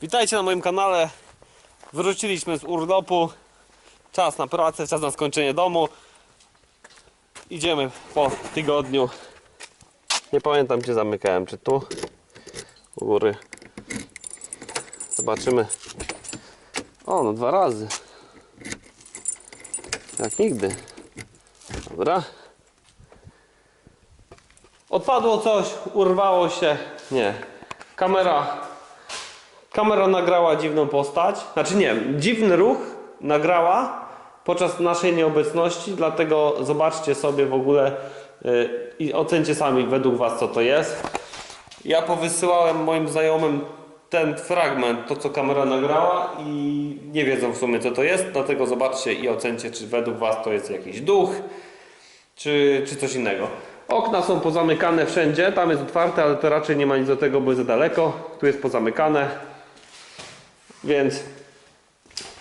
Witajcie na moim kanale. Wróciliśmy z urlopu. Czas na pracę, czas na skończenie domu. Idziemy po tygodniu. Nie pamiętam gdzie zamykałem, czy tu? U góry. Zobaczymy. O, no dwa razy. Jak nigdy. Dobra. Odpadło coś, urwało się. Nie. Kamera. Kamera nagrała dziwną postać. Znaczy nie, dziwny ruch nagrała podczas naszej nieobecności, dlatego zobaczcie sobie w ogóle yy, i ocencie sami według Was co to jest. Ja powysyłałem moim znajomym ten fragment, to co kamera nagrała i nie wiedzą w sumie co to jest, dlatego zobaczcie i ocencie czy według Was to jest jakiś duch, czy, czy coś innego. Okna są pozamykane wszędzie, tam jest otwarte, ale to raczej nie ma nic do tego, bo jest za daleko. Tu jest pozamykane, więc,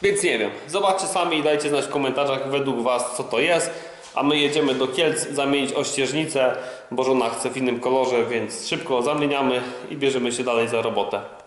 więc nie wiem. Zobaczcie sami i dajcie znać w komentarzach według Was co to jest. A my jedziemy do Kielc zamienić ościeżnicę, bo żona chce w innym kolorze, więc szybko zamieniamy i bierzemy się dalej za robotę.